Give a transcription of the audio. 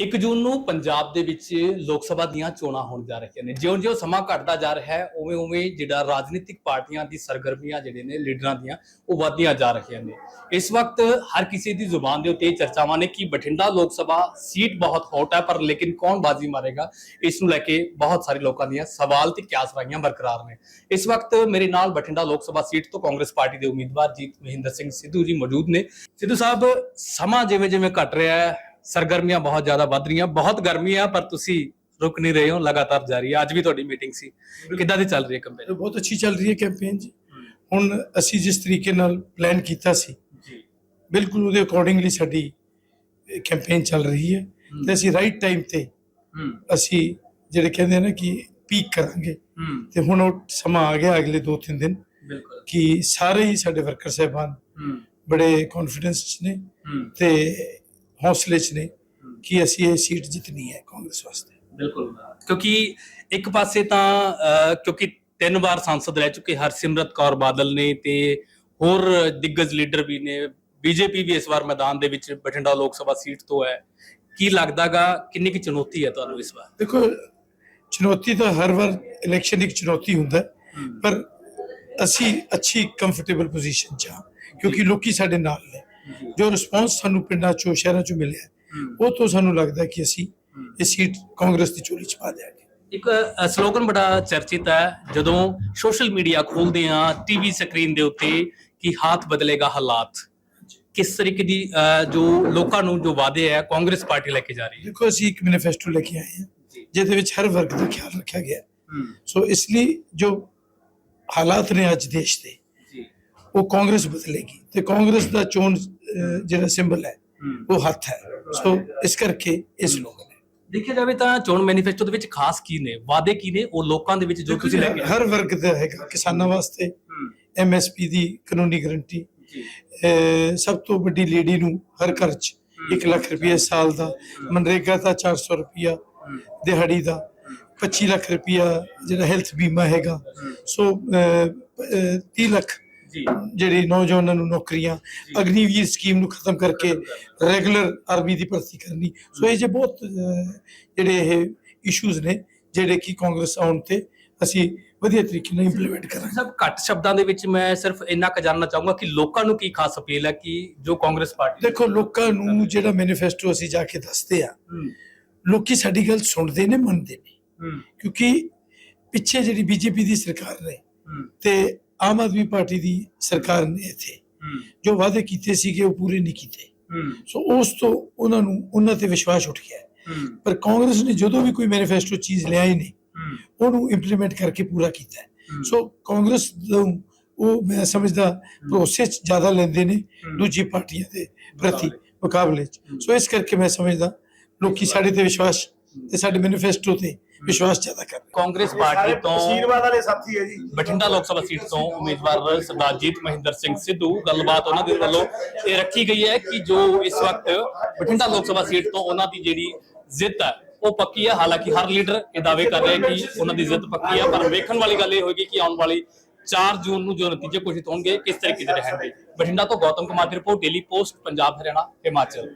1 ਜੂਨ ਨੂੰ ਪੰਜਾਬ ਦੇ ਵਿੱਚ ਲੋਕ ਸਭਾ ਦੀਆਂ ਚੋਣਾਂ ਹੋਣ ਜਾ ਰਹੀਆਂ ਨੇ। ਜਿਉਂ-ਜਿਉਂ ਸਮਾਂ ਘਟਦਾ ਜਾ ਰਿਹਾ ਹੈ, ਉਵੇਂ-ਉਵੇਂ ਜਿਹੜਾ ਰਾਜਨੀਤਿਕ ਪਾਰਟੀਆਂ ਦੀ ਸਰਗਰਮੀਆਂ ਜਿਹੜੇ ਨੇ, ਲੀਡਰਾਂ ਦੀਆਂ, ਉਹ ਵਧਦੀਆਂ ਜਾ ਰਹੀਆਂ ਨੇ। ਇਸ ਵਕਤ ਹਰ ਕਿਸੇ ਦੀ ਜ਼ੁਬਾਨ ਦੇ ਉੱਤੇ ਇਹ ਚਰਚਾਵਾਂ ਨੇ ਕਿ ਬਠਿੰਡਾ ਲੋਕ ਸਭਾ ਸੀਟ ਬਹੁਤ ਹੌਟ ਹੈ, ਪਰ ਲੇਕਿਨ ਕੌਣ ਬਾਜ਼ੀ ਮਾਰੇਗਾ? ਇਸ ਨੂੰ ਲੈ ਕੇ ਬਹੁਤ ਸਾਰੇ ਲੋਕਾਂ ਦੀਆਂ ਸਵਾਲ ਤੇ ਕਿਆਸ ਰਾਈਆਂ ਬਰਕਰਾਰ ਨੇ। ਇਸ ਵਕਤ ਮੇਰੇ ਨਾਲ ਬਠਿੰਡਾ ਲੋਕ ਸਭਾ ਸੀਟ ਤੋਂ ਕਾਂਗਰਸ ਪਾਰਟੀ ਦੇ ਉਮੀਦਵਾਰ ਜੀਤ ਮਹਿੰਦਰ ਸਿੰਘ ਸਿੱਧੂ ਜੀ ਮੌਜੂਦ ਨੇ। ਸਿੱਧੂ ਸਾਹਿਬ, ਸਮਾਂ ਜਿਵੇਂ ਜਿਵੇਂ ਘਟ ਰਿਹਾ ਹੈ ਸਰਗਰਮੀਆਂ ਬਹੁਤ ਜ਼ਿਆਦਾ ਵੱਧ ਰਹੀਆਂ। ਬਹੁਤ ਗਰਮੀ ਆ ਪਰ ਤੁਸੀਂ ਰੁਕ ਨਹੀਂ ਰਹੇ ਹੋ ਲਗਾਤਾਰ ਜਾਰੀ ਹੈ ਅੱਜ ਵੀ ਤੁਹਾਡੀ ਮੀਟਿੰਗ ਸੀ। ਕਿੱਦਾਂ ਦੀ ਚੱਲ ਰਹੀ ਹੈ ਕੰਪੇਨ ਬਹੁਤ ਅੱਛੀ ਚੱਲ ਰਹੀ ਹੈ ਕੈਂਪੇਨ ਜੀ। ਹੁਣ ਅਸੀਂ ਜਿਸ ਤਰੀਕੇ ਨਾਲ ਪਲਾਨ ਕੀਤਾ ਸੀ ਜੀ। ਬਿਲਕੁਲ ਉਹਦੇ ਅਕੋਰਡਿੰਗਲੀ ਸਾਡੀ ਕੈਂਪੇਨ ਚੱਲ ਰਹੀ ਹੈ। ਤੇ ਅਸੀਂ ਰਾਈਟ ਟਾਈਮ ਤੇ ਅਸੀਂ ਜਿਹੜੇ ਕਹਿੰਦੇ ਨਾ ਕਿ ਪੀਕ ਕਰਾਂਗੇ। ਤੇ ਹੁਣ ਉਹ ਸਮਾਂ ਆ ਗਿਆ ਅਗਲੇ 2-3 ਦਿਨ ਬਿਲਕੁਲ। ਕਿ ਸਾਰੇ ਹੀ ਸਾਡੇ ਵਰਕਰ ਸਹਿਬਾਨ ਬੜੇ ਕੌਨਫੀਡੈਂਸ ਨੇ ਤੇ ਹੌਸਲੇ 'ਚ ਨੇ ਕਿ ਅਸੀਂ ਇਹ ਸੀਟ ਜਿੱਤਣੀ ਹੈ ਕਾਂਗਰਸ ਵਾਸਤੇ। ਬਿਲਕੁਲ। ਕਿਉਂਕਿ ਇੱਕ ਪਾਸੇ ਤਾਂ ਕਿਉਂਕਿ ਤਿੰਨ ਵਾਰ ਸੰਸਦ ਰਹਿ ਚੁੱਕੇ ਹਰਸਿਮਰਤ ਕੌਰ ਬਾਦਲ ਨੇ ਤੇ ਹੋਰ ਦਿੱਗਜ ਲੀਡਰ ਵੀ ਨੇ। ਬੀਜੇਪੀ ਵੀ ਇਸ ਵਾਰ ਮੈਦਾਨ ਦੇ ਵਿੱਚ ਬਠਿੰਡਾ ਲੋਕ ਸਭਾ ਸੀਟ ਤੋਂ ਹੈ। ਕੀ ਲੱਗਦਾਗਾ ਕਿੰਨੀ ਕੀ ਚੁਣੌਤੀ ਹੈ ਤੁਹਾਨੂੰ ਇਸ ਵਾਰ? ਦੇਖੋ ਚੁਣੌਤੀ ਤਾਂ ਹਰ ਵਾਰ ਇਲੈਕਸ਼ਨ ਇੱਕ ਚੁਣੌਤੀ ਹੁੰਦਾ ਪਰ ਅਸੀਂ ਅੱਛੀ ਕੰਫਰਟੇਬਲ ਪੋਜੀਸ਼ਨ 'ਚ ਹਾਂ ਕਿਉਂਕਿ ਲੋਕੀ ਸਾਡੇ ਨਾਲ ਨੇ। ਜੋ ਰਿਸਪੌਂਸ ਸਾਨੂੰ ਪਿੰਡਾਂ 'ਚੋਂ ਸ਼ਹਿਰਾਂ 'ਚੋਂ ਮਿਲਿਆ ਉਹ ਤੋਂ ਸਾਨੂੰ ਲੱਗਦਾ ਕਿ ਅਸੀਂ ਇਹ ਸੀਟ ਕਾਂਗਰਸ ਦੀ ਝੋਲੀ 'ਚ ਪਾ ਦਿਆਂਗੇ। ਇੱਕ ਸਲੋਗਨ ਬੜਾ ਚਰਚਿਤ ਹੈ ਜਦੋਂ ਸੋਸ਼ਲ ਮੀਡੀਆ ਖੋਲਦੇ ਆ ਟੀਵੀ ਸਕਰੀਨ ਦੇ ਉੱਤੇ ਕਿ ਹਾਥ ਬਦਲੇਗਾ ਹਾਲਾਤ। ਕਿਸ ਤਰੀਕੇ ਦੀ ਜੋ ਲੋਕਾਂ ਨੂੰ ਜੋ ਵਾਅਦੇ ਹੈ ਕਾਂਗਰਸ ਪਾਰਟੀ ਲੈ ਕੇ ਜਾ ਰਹੀ ਹੈ। ਦੇਖੋ ਅਸੀਂ ਇੱਕ ਮੈਨੀਫੈਸਟੋ ਲੈ ਕੇ ਆਏ ਹਾਂ ਜਿਹਦੇ ਵਿੱਚ ਹਰ ਵਰਗ ਦਾ ਖਿਆਲ ਰੱਖਿਆ ਗਿਆ। ਸੋ ਇਸ ਲਈ ਜੋ ਹਾਲਾਤ ਨੇ ਅੱਜ ਦੇਸ਼ ਦੇ ਉਹ ਕਾਂਗਰਸ ਬਦਲੇਗੀ ਤੇ ਕਾਂਗਰਸ ਦਾ ਚੋਣ ਜਿਹੜਾ ਸਿੰਬਲ ਹੈ ਉਹ ਹੱਥ ਹੈ। ਸੋ ਇਸ ਕਰਕੇ ਇਸ ਲੋਕ ਨੇ ਦੇਖਿਆ ਜਾਵੇ ਤਾਂ ਚੋਣ ਮੈਨੀਫੈਸਟੋ ਦੇ ਵਿੱਚ ਖਾਸ ਕੀ ਨੇ? ਵਾਅਦੇ ਕੀ ਨੇ? ਉਹ ਲੋਕਾਂ ਦੇ ਵਿੱਚ ਜੋ ਤੁਸੀਂ ਲੈ ਕੇ। ਹਰ ਵਰਗ ਦਾ ਹੈਗਾ ਕਿਸਾਨਾਂ ਵਾਸਤੇ ਐਮਐਸਪੀ ਦੀ ਕਾਨੂੰਨੀ ਗਰੰਟੀ ਸਭ ਤੋਂ ਵੱਡੀ ਲੇਡੀ ਨੂੰ ਹਰ ਘਰ 'ਚ 1 ਲੱਖ ਰੁਪਏ ਸਾਲ ਦਾ ਮਨਰੇਗਾ ਦਾ 400 ਰੁਪਿਆ ਹੂੰ, ਦਿਹਾੜੀ ਦਾ 25 ਲੱਖ ਰੁਪਿਆ ਜਿਹੜਾ ਹੈਲਥ ਬੀਮਾ ਹੈਗਾ। ਸੋ ਅਹ, ਅਹ, 30 ਲੱਖ ਜਿਹੜੀ ਨੌਜਵਾਨਾਂ ਨੂੰ ਨੌਕਰੀਆਂ ਅਗਨੀਵੀਰ ਸਕੀਮ ਨੂੰ ਖਤਮ ਕਰਕੇ ਰੈਗੂਲਰ ਆਰਮੀ ਦੀ ਭਰਤੀ ਕਰਨੀ। ਸੋ ਇਹ ਜੇ ਬਹੁਤ ਜਿਹੜੇ ਇਹ ਇਸ਼ੂਜ਼ ਨੇ ਜਿਹੜੇ ਕਿ ਕਾਂਗਰਸ ਆਉਣ ਤੇ ਅਸੀਂ ਵਧੀਆ ਤਰੀਕੇ ਨਾਲ ਇੰਪਲੀਮੈਂਟ ਕਰਾਂਗੇ। ਸਭ ਘੱਟ ਸ਼ਬਦਾਂ ਦੇ ਵਿੱਚ ਮੈਂ ਸਿਰਫ ਇੰਨਾ ਕੁ ਜਾਣਨਾ ਚਾਹੂੰਗਾ ਕਿ ਲੋਕਾਂ ਨੂੰ ਕੀ ਖਾਸ ਅਪੀਲ ਹੈ ਕਿ ਜੋ ਕਾਂਗਰਸ ਪਾਰਟੀ ਦੇਖੋ ਲੋਕਾਂ ਨੂੰ ਜਿਹੜਾ ਮੈਨੀਫੈਸਟੋ ਅਸੀਂ ਜਾ ਕੇ ਦੱਸਦੇ ਆ ਲੋਕੀ ਸਾਡੀ ਗੱਲ ਸੁਣਦੇ ਨੇ ਮੰਨਦੇ ਨੇ। ਕਿਉਂਕਿ ਪਿੱਛੇ ਜਿਹੜੀ ਬੀਜੇਪੀ ਦੀ ਸਰਕਾਰ ਨੇ ਤੇ ਆਮ ਆਦਮੀ ਪਾਰਟੀ ਦੀ ਸਰਕਾਰ ਨੇ ਇੱਥੇ ਜੋ ਵਾਅਦੇ ਕੀਤੇ ਸੀਗੇ ਉਹ ਪੂਰੇ ਨਹੀਂ ਕੀਤੇ। ਸੋ ਉਸ ਤੋਂ ਉਹਨਾਂ ਨੂੰ ਉਹਨਾਂ ਤੇ ਵਿਸ਼ਵਾਸ ਉੱਠ ਗਿਆ। ਪਰ ਕਾਂਗਰਸ ਨੇ ਜਦੋਂ ਵੀ ਕੋਈ ਮੈਨੀਫੈਸਟੋ ਚੀਜ਼ ਲਿਆਈ ਨੇ ਹੂੰ, ਉਹਨੂੰ ਇੰਪਲੀਮੈਂਟ ਕਰਕੇ ਪੂਰਾ ਕੀਤਾ। ਸੋ ਕਾਂਗਰਸ ਨੂੰ ਉਹ ਮੈਂ ਸਮਝਦਾ ਭਰੋਸੇ ਜ਼ਿਆਦਾ ਲੈਂਦੇ ਨੇ। ਦੂਜੀ ਪਾਰਟੀਆਂ ਦੇ ਪ੍ਰਤੀ ਮੁਕਾਬਲੇ। ਚ। ਸੋ ਇਸ ਕਰਕੇ ਮੈਂ ਸਮਝਦਾ ਲੋਕੀ ਸਾਡੇ ਤੇ ਵਿਸ਼ਵਾਸ ਤੇ ਸਾਡੇ ਮੈਨੀਫੈਸਟੋ ਤੇ ਵਿਸ਼ਵਾਸ ਜ਼ਿਆਦਾ ਕਰ ਰਹੇ ਕਾਂਗਰਸ ਪਾਰਟੀ ਤੋਂ ਆਸ਼ੀਰਵਾਦ ਵਾਲੇ ਸਾਥੀ ਹੈ ਜੀ। ਬਠਿੰਡਾ ਲੋਕ ਸਭਾ ਸੀਟ ਤੋਂ ਉਮੀਦਵਾਰ ਸਰਦਾਰ ਜੀਤ ਮਹਿੰਦਰ ਸਿੰਘ ਸਿੱਧੂ ਗੱਲਬਾਤ ਉਹਨਾਂ ਦੇ ਵੱਲੋਂ ਇਹ ਰੱਖੀ ਗਈ ਹੈ ਕਿ ਜੋ ਇਸ ਵਕਤ ਬਠਿੰਡਾ ਲੋਕ ਸਭਾ ਸੀਟ ਤੋਂ ਉਹਨਾਂ ਦੀ ਜਿਹੜੀ ਜਿੱਤ ਹੈ ਉਹ ਪੱਕੀ ਹੈ। ਹਾਲਾਂਕਿ ਹਰ ਲੀਡਰ ਇਹ ਦਾਅਵੇ ਕਰ ਰਿਹਾ ਹੈ ਕਿ ਉਹਨਾਂ ਦੀ ਜਿੱਤ ਪੱਕੀ ਹੈ ਪਰ ਵੇਖਣ ਵਾਲੀ ਗੱਲ ਇਹ ਹੋਏਗੀ ਕਿ ਆਉਣ ਵਾਲੀ 4 ਜੂਨ ਨੂੰ ਜੋ ਨਤੀਜੇ ਘੋਸ਼ਿਤ ਹੋਣਗੇ ਕਿਸ ਤਰੀਕੇ ਦੇ ਰਹਿਣਗੇ। ਬਠਿੰਡਾ ਤੋਂ ਗੌਤਮ ਕੁਮਾਰ ਦੀ report daily post Punjab Haryana Himachal.